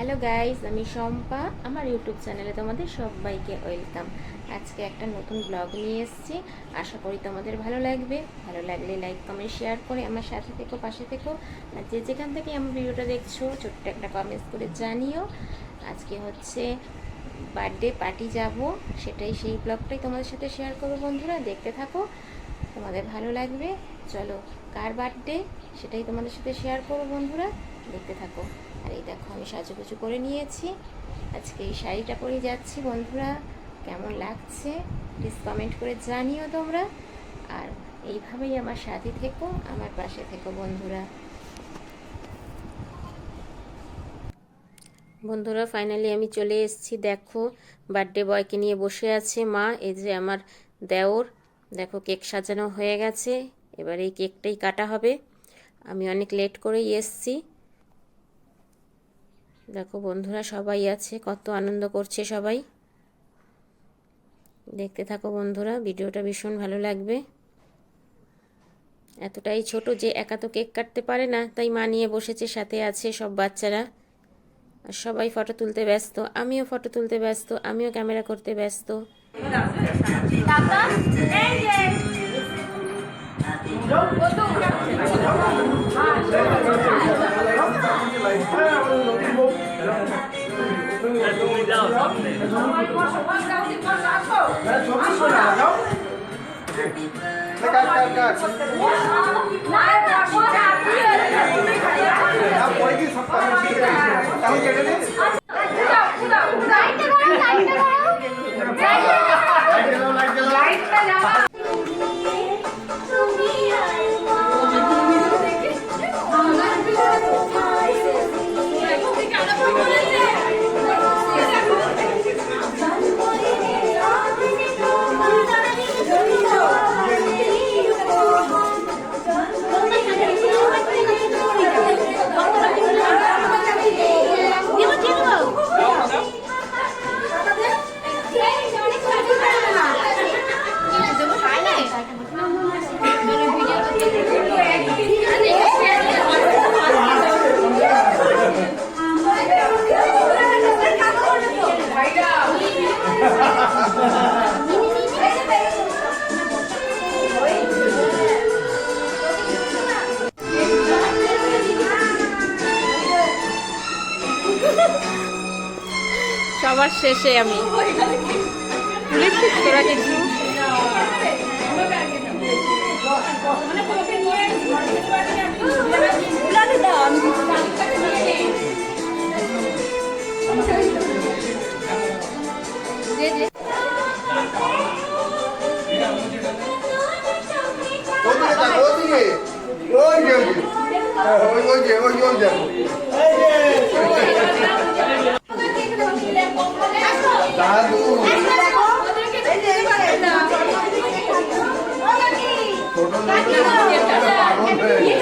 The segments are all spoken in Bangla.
হ্যালো গাইস আমি শম্পা। আমার ইউটিউব চ্যানেলে তোমাদের সবাইকে ওয়েলকাম। আজকে একটা নতুন ব্লগ নিয়ে এসেছি। আশা করি তোমাদের ভালো লাগবে। ভালো লাগলে লাইক কমেন্ট শেয়ার করে আমার সাথে থেকো, পাশে থেকো। আর যে যেখান থেকে আমার ভিডিওটা দেখছ, ছোট্ট একটা কমেন্টস করে জানিও। আজকে হচ্ছে বার্থডে পার্টি যাব। সেটাই সেই ব্লগটাই তোমাদের সাথে শেয়ার করব বন্ধুরা। দেখতে থাকো। তোমাদের ভালো লাগবে। চলো, কার বার্থডে সেটাই তোমাদের সাথে শেয়ার করব বন্ধুরা। দেখতে থাকো। আর এই দেখো, আমি সাজু সাজুগুজু করে নিয়েছি। আজকে এই শাড়িটা পরে যাচ্ছি, বন্ধুরা। কেমন লাগছে? প্লিজ কমেন্ট করে জানিও তোমরা। আর এইভাবেই আমার সাথে থেকো, আমার পাশে থেকো, বন্ধুরা। বন্ধুরা ফাইনালি আমি চলে এসেছি। দেখো বার্থডে বয়কে নিয়ে বসে আছে মা। এই যে আমার দেওর। দেখো, কেক সাজানো হয়ে গেছে। এবার এই কেকটাই কাটা হবে। আমি অনেক লেট করেই এসছি। দেখো বন্ধুরা সবাই আছে, কত আনন্দ করছে সবাই। দেখতে থাকো বন্ধুরা, ভিডিওটা ভীষণ ভালো লাগবে। এতটাই ছোট যে একা তো কেক কাটতে পারে না, তাই মা নিয়ে বসেছে, সাথে আছে সব বাচ্চারা। আর সবাই ফটো তুলতে ব্যস্ত, আমিও ফটো তুলতে ব্যস্ত, আমিও ক্যামেরা করতে ব্যস্ত। তুমি যাও সামনে পরে কি সব কাজ কেটে সবার শেষে আমি তোরা কিছু ওই যে ওই যে ওই ওই যে ওই ওই দেখো দাদু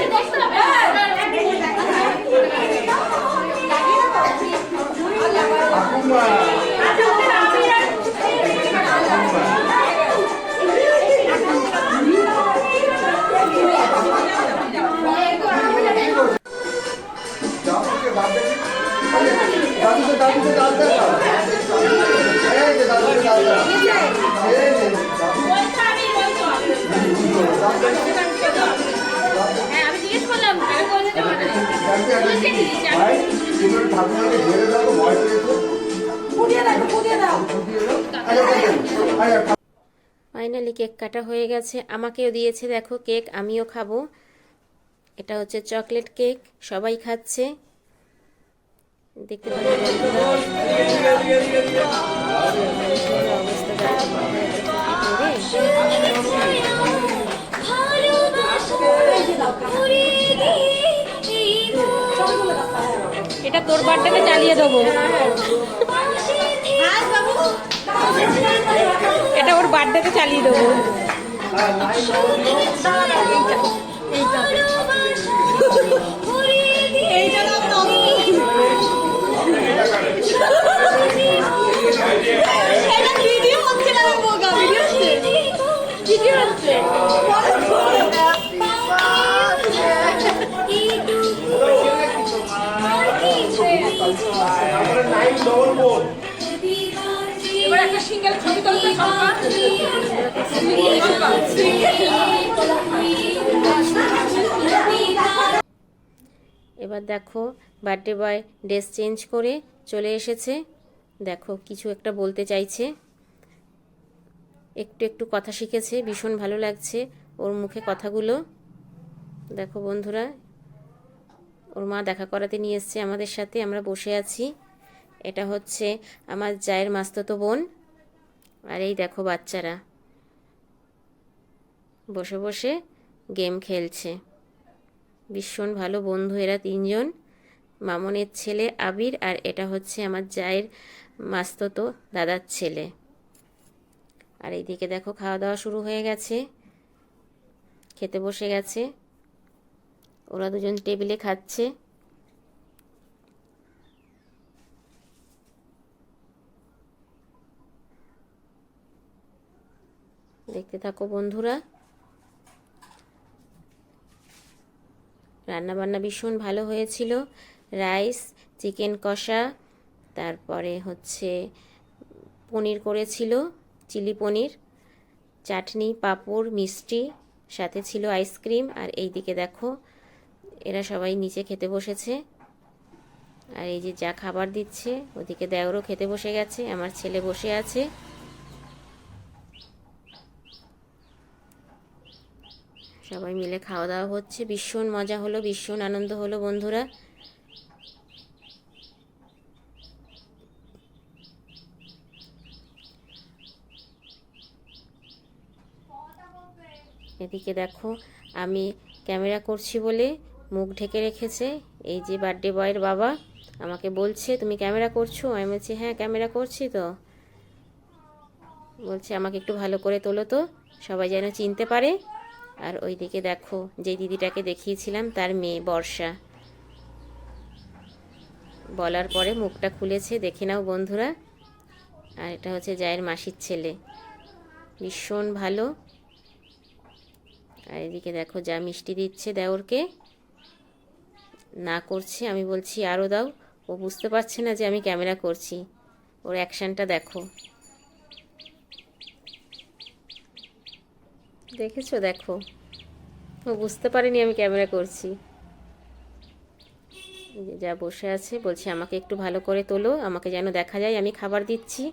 ভাই তুমি ঠাকুমাকে ঘিরে দাও ভয় পেয়েছ? ফুটিয়ে দাও ফুটিয়ে দাও। আচ্ছা ফাইনালি কেক কাটা হয়ে গেছে। আমাকেও দিয়েছে দেখো কেক আমিও খাব। এটা হচ্ছে চকলেট কেক সবাই খাচ্ছে। দেখতে পাচ্ছি? অবস্থা তোর বার্থডেতে চালিয়ে দেবো। এটা ওর বার্থডেতে চালিয়ে দেবো। এবার দেখো বার্থডে বয় ড্রেস চেঞ্জ করে চলে এসেছে। দেখো কিছু একটা বলতে চাইছে। একটু একটু কথা শিখেছে, ভীষণ ভালো লাগছে ওর মুখে কথাগুলো। দেখো বন্ধুরা, ওর মা দেখা করাতে নিয়ে এসছে আমাদের সাথে, আমরা বসে আছি। এটা হচ্ছে আমার জায়ের মাস্ততো বোন। আর এই দেখো বাচ্চারা। বসে বসে গেম খেলছে। ভীষণ ভালো বন্ধু এরা তিনজন। মামনের ছেলে আবির আর এটা হচ্ছে আমার জায়ের মাস্ততো দাদার ছেলে। আর এইদিকে দেখো খাওয়া দাওয়া শুরু হয়ে গেছে। খেতে বসে গেছে। ওরা দুজন টেবিলে খাচ্ছে। দেখতে থাকো বন্ধুরা। রান্নাবান্না ভীষণ ভালো হয়েছিল। রাইস, চিকেন কষা, তারপরে হচ্ছে পনির করেছিল, চিলি পনির, চাটনি, পাঁপড়, মিষ্টি, সাথে ছিল আইসক্রিম। আর এই দিকে দেখো, এরা সবাই নিচে খেতে বসেছে। আর এই যে যা খাবার দিচ্ছে, ওদিকে দেওরও খেতে বসে গেছে, আমার ছেলে বসে আছে। সবাই মিলে খাওয়া দাওয়া হচ্ছে। ভীষণ মজা হলো, ভীষণ আনন্দ হলো বন্ধুরা। এদিকে দেখো, আমি ক্যামেরা করছি বলে মুখ ঢেকে রেখেছে। এই যে বার্থডে বয়ের বাবা আমাকে বলছে, তুমি ক্যামেরা করছ? আমি বলছি হ্যাঁ ক্যামেরা করছি তো। বলছে, আমাকে একটু ভালো করে তোলো তো, সবাই যেন চিনতে পারে। আর ওইদিকে দেখো, যে দিদিটাকে দেখিয়েছিলাম, তার মেয়ে বর্ষা। বলার পরে মুখটা খুলেছে, দেখে নাও বন্ধুরা। আর এটা হচ্ছে জায়ের মাসির ছেলে। ভীষণ ভালো। আর এদিকে দেখো, যা মিষ্টি দিচ্ছে দেওরকে। না করছে, আমি বলছি আরও দাও। ও বুঝতে পারছে না যে আমি ক্যামেরা করছি। ওর অ্যাকশানটা দেখো। দেখেছ? দেখো। ও বুঝতে পারিনি আমি ক্যামেরা করছি। যে বসে আছে, বলছি আমাকে একটু ভালো করে তোলো, আমাকে যেন দেখা যায়। আমি খাবার দিচ্ছি।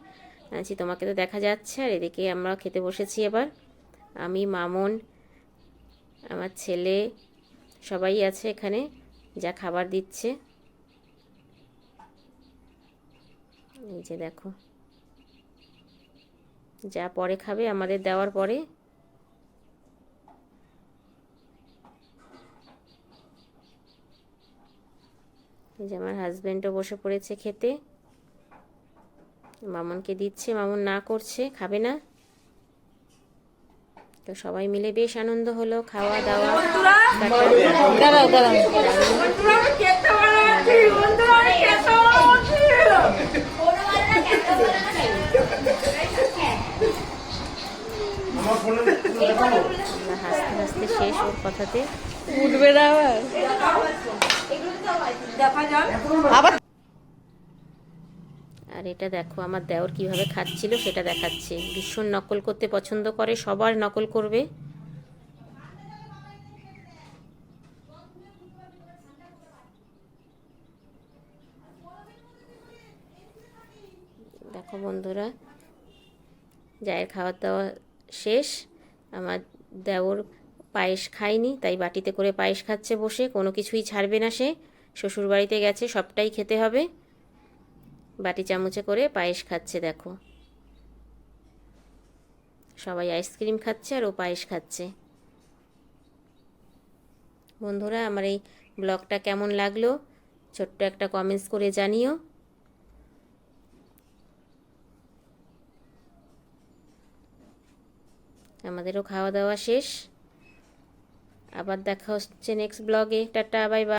আছি, তোমাকে তো দেখা যাচ্ছে। আর এদিকে আমরা খেতে বসেছি এবার। আমি, মামন, আমার ছেলে, সবাই আছে এখানে, যা খাবার দিচ্ছে। এই যে দেখো। যা পরে খাবে, আমাদের দেওয়ার পরে। এই যে আমার হাজব্যান্ডও বসে পড়েছে খেতে। মামনকে দিচ্ছে মামন না করছে খাবে না। তো সবাই মিলে বেশ আনন্দ হলো খাওয়া দাওয়া। হাসতে হাসতে শেষ ওর কথাতে। উঠবে না আবার। আবার আর এটা দেখো আমার দেওর কীভাবে খাচ্ছিল সেটা দেখাচ্ছে। ভীষণ নকল করতে পছন্দ করে সবার নকল করবে। দেখো বন্ধুরা জায়ের খাওয়া দাওয়া শেষ। আমার দেওর পায়েস খায়নি তাই বাটিতে করে পায়েস খাচ্ছে বসে কোনো কিছুই ছাড়বে না সে। শ্বশুর বাড়িতে গেছে, সবটাই খেতে হবে। বাটি চামচে করে পায়েস খাচ্ছে, দেখো। সবাই আইসক্রিম খাচ্ছে আর ও পায়েস খাচ্ছে। বন্ধুরা, আমার এই ব্লগটা কেমন লাগল? ছোট্ট একটা কমেন্টস করে জানিও। আমাদেরও খাওয়া দাওয়া শেষ। আবার দেখা হচ্ছে নেক্সট ব্লগে টাটা বাই বাই